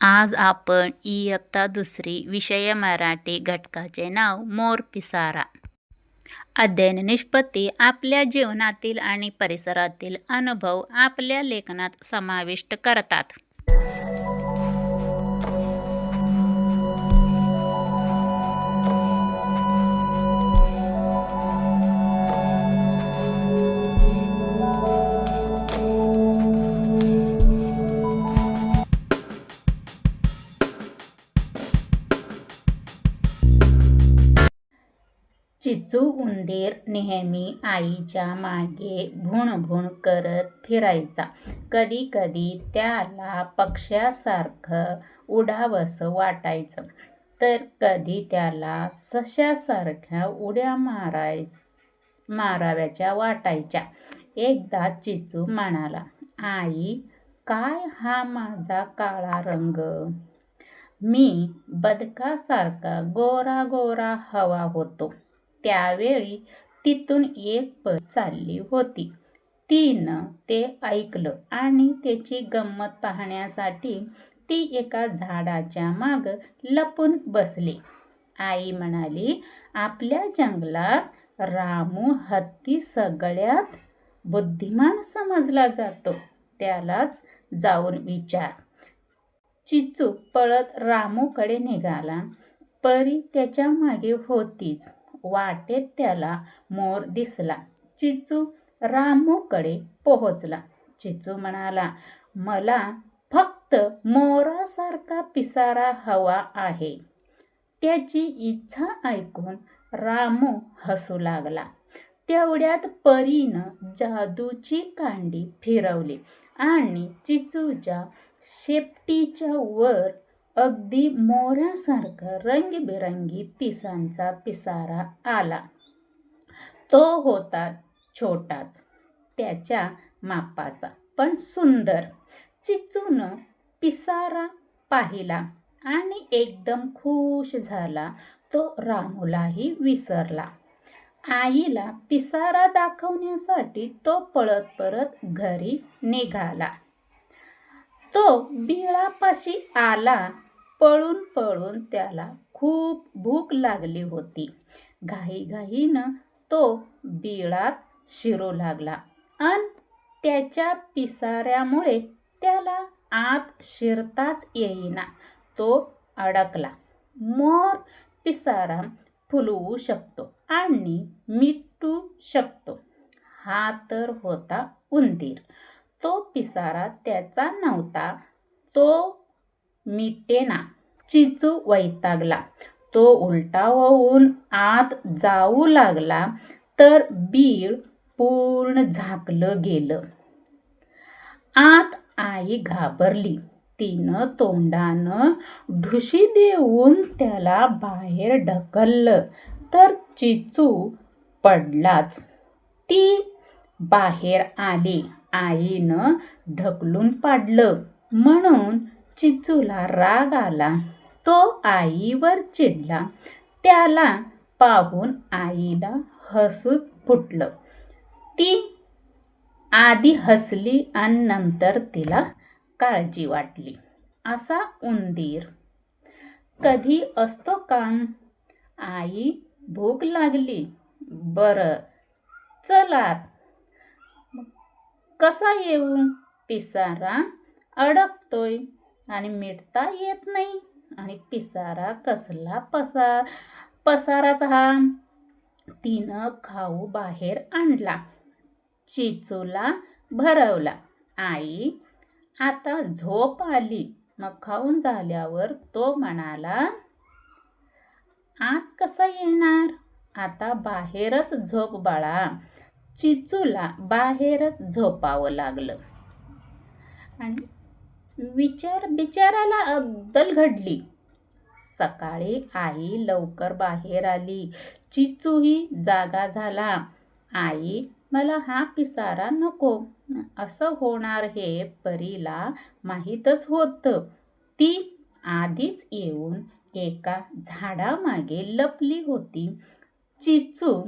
आज आपण इयत्ता दुसरी विषय मराठी घटकाचे नाव मोर पिसारा. अध्ययन निष्पत्ती आपल्या जीवनातील आणि परिसरातील अनुभव आपल्या लेखनात समाविष्ट करतात. चिचू उंदीर नेहमी आईच्या मागे भुणभुण करत फिरायचा. कधी कधी त्याला पक्ष्यासारखं उडावंसं वाटायचं. तर कधी त्याला सशासारख्या उड्या माराय माराव्याच्या वाटायच्या. एकदा चिचू म्हणाला आई काय हा माझा काळा रंग? मी बदकासारखा गोरा गोरा हवा होतो. त्यावेळी तिथून एक बस चालली होती. तिनं ते ऐकलं आणि त्याची गंमत पाहण्यासाठी ती एका झाडाच्या माग लपून बसली. आई म्हणाली आपल्या जंगलात रामू हत्ती सगळ्यात बुद्धिमान समजला जातो. त्यालाच जाऊन विचार. चिचू पळत रामूकडे निघाला. परी त्याच्यामागे होतीच. वाटेत त्याला मोर दिसला. चिचू रामूकडे पोहोचला. चिचू म्हणाला मला फक्त मोरासारखा पिसारा हवा आहे. त्याची इच्छा ऐकून रामू हसू लागला. तेवढ्यात परीनं जादूची कांडी फिरवली आणि चिचूच्या शेपटीच्या वर अगदी मोऱ्यासारखा रंगीबेरंगी पिसांचा पिसारा आला. तो होता छोटाच त्याच्या मापाचा पण सुंदर. चिचूनं पिसारा पाहिला आणि एकदम खुश झाला. तो रामूलाही विसरला. आईला पिसारा दाखवण्यासाठी तो पळत परत घरी निघाला. तो बिळापाशी आला. पळून पळून त्याला खूप भूक लागली होती. घाईघाईनं तो बिळात शिरू लागला अन त्याच्या पिसाऱ्यामुळे त्याला आत शिरताच येईना. तो अडकला. मोर पिसारा फुलवू शकतो आणि मिटू शकतो. हा तर होता उंदीर. तो पिसारा त्याचा नव्हता. तो मिटेना चिचू वैतागला. तो उलटा होऊन आत जाऊ लागला तर बीळ पूर्ण झाकलं गेलं. आत आई घाबरली. तिनं तोंडानं ढुशी देऊन त्याला बाहेर ढकललं तर चिचू पडलाच. ती बाहेर आली. आईनं ढकलून पाडलं. म्हणून चिचूला राग आला. तो आईवर चिडला. त्याला पाहून आईला हसूच फुटलं. ती आधी हसली आणि नंतर तिला काळजी वाटली. असा उंदीर कधी असतो का? आई भूक लागली. बरं चलात कसा येऊ पिसारा अडकतोय आणि मिटता येत नाही? आणि पिसारा कसला पसा पसाराचा हा. तिनं खाऊ बाहेर आणला. चिचूला भरवला. आई आता झोप आली. मग खाऊन झाल्यावर तो म्हणाला आत कसा येणार? आता बाहेरच झोप बाळा. चिचूला बाहेरच झोपावं लागलं. आणि विचार बिचाराला अद्दल घडली. सकाळी आई लवकर बाहेर आली. चिचूही जागा झाला. आई मला हा पिसारा नको. असं होणार हे परीला माहीतच होतं. ती आधीच येऊन एका झाडामागे लपली होती. चिचू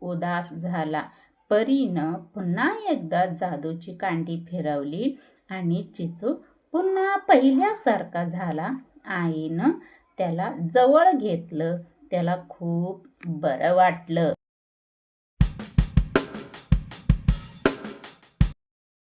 उदास झाला. परीनं पुन्हा एकदा जादूची कांडी फिरवली आणि चिचू पुन्हा पहिल्यासारखा झाला. आईनं त्याला जवळ घेतलं. त्याला खूप बरं वाटलं.